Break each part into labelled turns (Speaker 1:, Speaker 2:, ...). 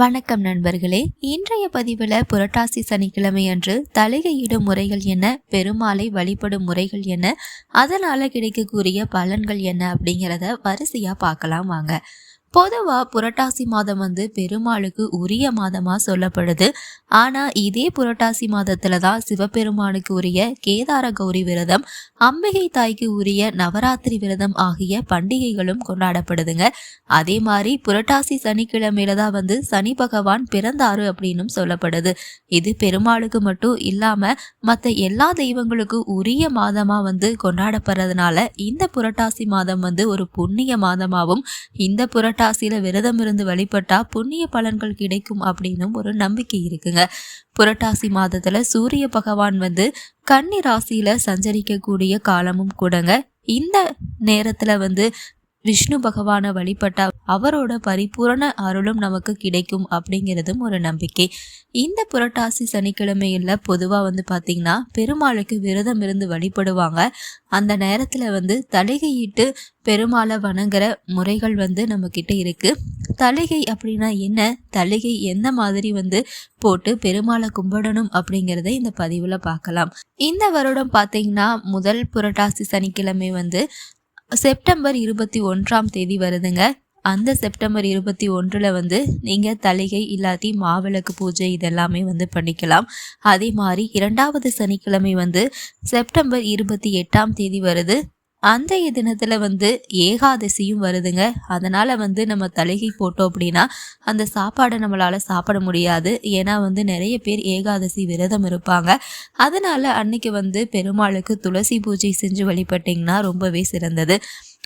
Speaker 1: வணக்கம் நண்பர்களே. இன்றைய பதிவில் புரட்டாசி சனிக்கிழமை அன்று தலைகையிடும் முறைகள் என்ன பெருமாளை வழிபடும் முறைகள் என்ன அதனால் கிடைக்கக்கூடிய பலன்கள் என்ன அப்படிங்கிறத வரிசையாக பார்க்கலாம் வாங்க. பொதுவாக புரட்டாசி மாதம் வந்து பெருமாளுக்கு உரிய மாதமாக சொல்லப்படுது. ஆனால் இதே புரட்டாசி மாதத்தில் தான் சிவபெருமானுக்கு உரிய கேதார கௌரி விரதம் அம்பிகை தாய்க்கு உரிய நவராத்திரி விரதம் ஆகிய பண்டிகைகளும் கொண்டாடப்படுதுங்க. அதே மாதிரி புரட்டாசி சனிக்கிழமையில தான் வந்து சனி பகவான் பிறந்தாரு அப்படின்னும் சொல்லப்படுது. இது பெருமாளுக்கு மட்டும் இல்லாமல் மற்ற எல்லா தெய்வங்களுக்கும் உரிய மாதமாக வந்து கொண்டாடப்படுறதுனால இந்த புரட்டாசி மாதம் வந்து ஒரு புண்ணிய மாதமாகவும் இந்த புரட்ட புரட்டாசியில விரதம் இருந்து வழிபட்டா புண்ணிய பலன்கள் கிடைக்கும் அப்படின்னும் ஒரு நம்பிக்கை இருக்குங்க. புரட்டாசி மாதத்துல சூரிய பகவான் வந்து கன்னி ராசியில சஞ்சரிக்கக்கூடிய காலமும் கூடங்க. இந்த நேரத்துல வந்து விஷ்ணு பகவானை வழிபட்டா அவரோட பரிபூரண அருளும் நமக்கு கிடைக்கும் அப்படிங்கிறதும் ஒரு நம்பிக்கை. இந்த புரட்டாசி சனிக்கிழமையில் பொதுவாக வந்து பார்த்திங்கன்னா பெருமாளுக்கு விரதம் இருந்து வழிபடுவாங்க. அந்த நேரத்தில் வந்து தலிகையிட்டு பெருமாளை வணங்குற முறைகள் வந்து நம்மக்கிட்ட இருக்குது தலிகை அப்படின்னா என்ன? தலிகை எந்த மாதிரி வந்து போட்டு பெருமாளை கும்பிடணும் அப்படிங்கிறத இந்த பதிவில் பார்க்கலாம். இந்த வருடம் பார்த்தீங்கன்னா முதல் புரட்டாசி சனிக்கிழமை வந்து செப்டம்பர் இருபத்தி ஒன்றாம் தேதி வருதுங்க. அந்த செப்டம்பர் இருபத்தி ஒன்றில் வந்து நீங்கள் தலிகை இல்லாட்டி மாவிளக்கு பூஜை இதெல்லாமே வந்து பண்ணிக்கலாம். அதே மாதிரி இரண்டாவது சனிக்கிழமை வந்து செப்டம்பர் இருபத்தி எட்டாம் தேதி வருது. அன்றைய தினத்தில் வந்து ஏகாதசியும் வருதுங்க. அதனால் வந்து நம்ம தலைகை போட்டோம் அப்படின்னா அந்த சாப்பாடை நம்மளால் சாப்பிட முடியாது. ஏன்னா வந்து நிறைய பேர் ஏகாதசி விரதம் இருப்பாங்க. அதனால் அன்னைக்கு வந்து பெருமாளுக்கு துளசி பூஜை செஞ்சு வழிபட்டிங்கன்னா ரொம்பவே சிறந்தது.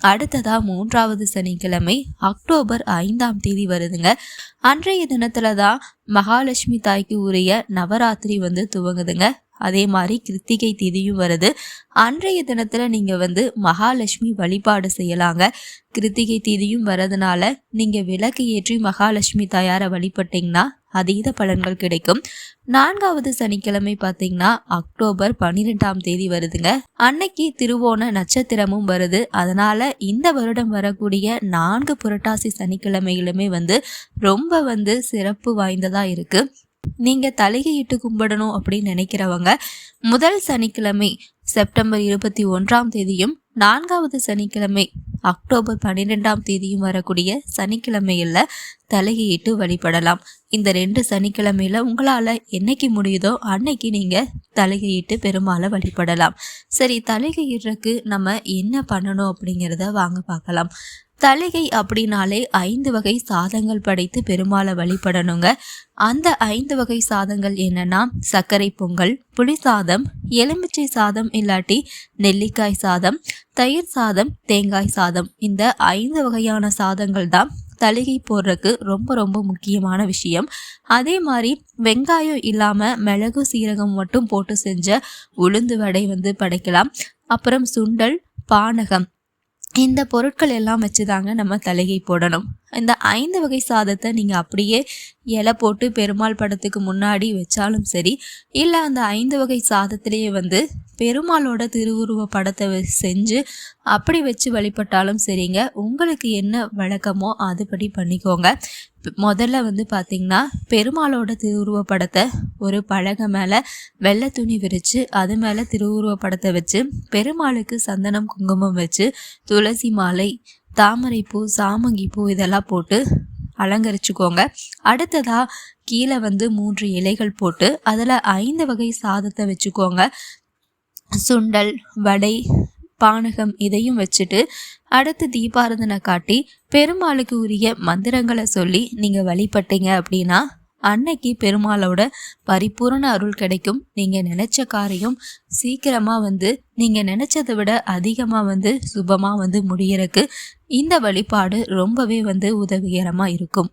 Speaker 1: அடுத்ததா மூன்றாவது சனிக்கிழமை அக்டோபர் ஐந்தாம் தேதி வருதுங்க. அன்றைய தினத்துல தான் மகாலட்சுமி தாய்க்கு உரிய நவராத்திரி வந்து துவங்குதுங்க. அதே மாதிரி கிருத்திகை திதியும் வருது. அன்றைய தினத்துல நீங்க வந்து மகாலட்சுமி வழிபாடு செய்யலாங்க. கிருத்திகை திதியும் வரதுனால நீங்க விளக்கு ஏற்றி மகாலட்சுமி தயார வழிபட்டீங்கன்னா அதீத பலன்கள் கிடைக்கும். நான்காவது சனிக்கிழமை பார்த்தீங்கன்னா அக்டோபர் பன்னிரெண்டாம் தேதி வருதுங்க. அன்னைக்கு திருவோண நட்சத்திரமும் வருது. அதனால இந்த வருடம் வரக்கூடிய நான்கு புரட்டாசி சனிக்கிழமைகளுமே வந்து ரொம்ப வந்து சிறப்பு வாய்ந்ததா இருக்கு. நீங்கள் தலைகையிட்டு கும்பிடணும் அப்படின்னு நினைக்கிறவங்க முதல் சனிக்கிழமை செப்டம்பர் இருபத்தி ஒன்றாம் தேதியும் நான்காவது சனிக்கிழமை அக்டோபர் பன்னிரெண்டாம் தேதியும் வரக்கூடிய சனிக்கிழமையில் தலையிட்டு வழிபடலாம். இந்த ரெண்டு சனிக்கிழமையில உங்களால் என்னைக்கு முடியுதோ அன்னைக்கு நீங்கள் தலைகையிட்டு பெருமாளை வழிபடலாம். சரி தலைகையிடுறதுக்கு நம்ம என்ன பண்ணணும் அப்படிங்கிறத வாங்க பார்க்கலாம். தலிகை அப்படின்னாலே ஐந்து வகை சாதங்கள் படைத்து பெருமாளை வழிபடணுங்க. அந்த ஐந்து வகை சாதங்கள் என்னன்னா சர்க்கரை பொங்கல் புளி சாதம் எலுமிச்சை சாதம் இல்லாட்டி நெல்லிக்காய் சாதம் தயிர் சாதம் தேங்காய் சாதம். இந்த ஐந்து வகையான சாதங்கள் தான் தலிகை போடுறதுக்கு ரொம்ப ரொம்ப முக்கியமான விஷயம். அதே மாதிரி வெங்காயம் இல்லாமல் மிளகு சீரகம் மட்டும் போட்டு செஞ்ச உளுந்து வடை வந்து படைக்கலாம். அப்புறம் சுண்டல் பானகம் இந்த பொருட்கள் எல்லாம் வச்சு தாங்க நம்ம தலைகை போடணும். இந்த ஐந்து வகை சாதத்தை நீங்கள் அப்படியே இலை போட்டு பெருமாள் படத்துக்கு முன்னாடி வச்சாலும் சரி இல்லை அந்த ஐந்து வகை சாதத்திலேயே வந்து பெருமாளோட திருவுருவ படத்தை செஞ்சு அப்படி வச்சு வழிபட்டாலும் சரிங்க. உங்களுக்கு என்ன வழக்கமோ அதுபடி பண்ணிக்கோங்க. முதல்ல வந்து பார்த்திங்கன்னா பெருமாளோட திருவுருவ படத்தை ஒரு பழக மேலே வெள்ளை துணி விரித்து அது மேலே திருவுருவ படத்தை வச்சு பெருமாளுக்கு சந்தனம் குங்குமம் வச்சு துளசி மாலை தாமரைப்பூ சாமங்கிப்பூ இதெல்லாம் போட்டு அலங்கரிச்சுக்கோங்க. அடுத்ததாக கீழே வந்து மூன்று இலைகள் போட்டு அதில் ஐந்து வகை சாதத்தை வச்சுக்கோங்க. சுண்டல் வடை பானகம் இதையும் வச்சுட்டு அடுத்து தீபாரதனை காட்டி பெருமாளுக்கு உரிய மந்திரங்களை சொல்லி நீங்கள் வழிபட்டீங்க அப்படின்னா அன்னைக்கு பெருமாளோட பரிபூரண அருள் கிடைக்கும். நீங்கள் நினச்ச காரியம் சீக்கிரமாக வந்து நீங்கள் நினச்சதை விட அதிகமாக வந்து சுபமாக வந்து முடியறக்கு இந்த வழிபாடு ரொம்பவே வந்து உதவிகரமாக இருக்கும்.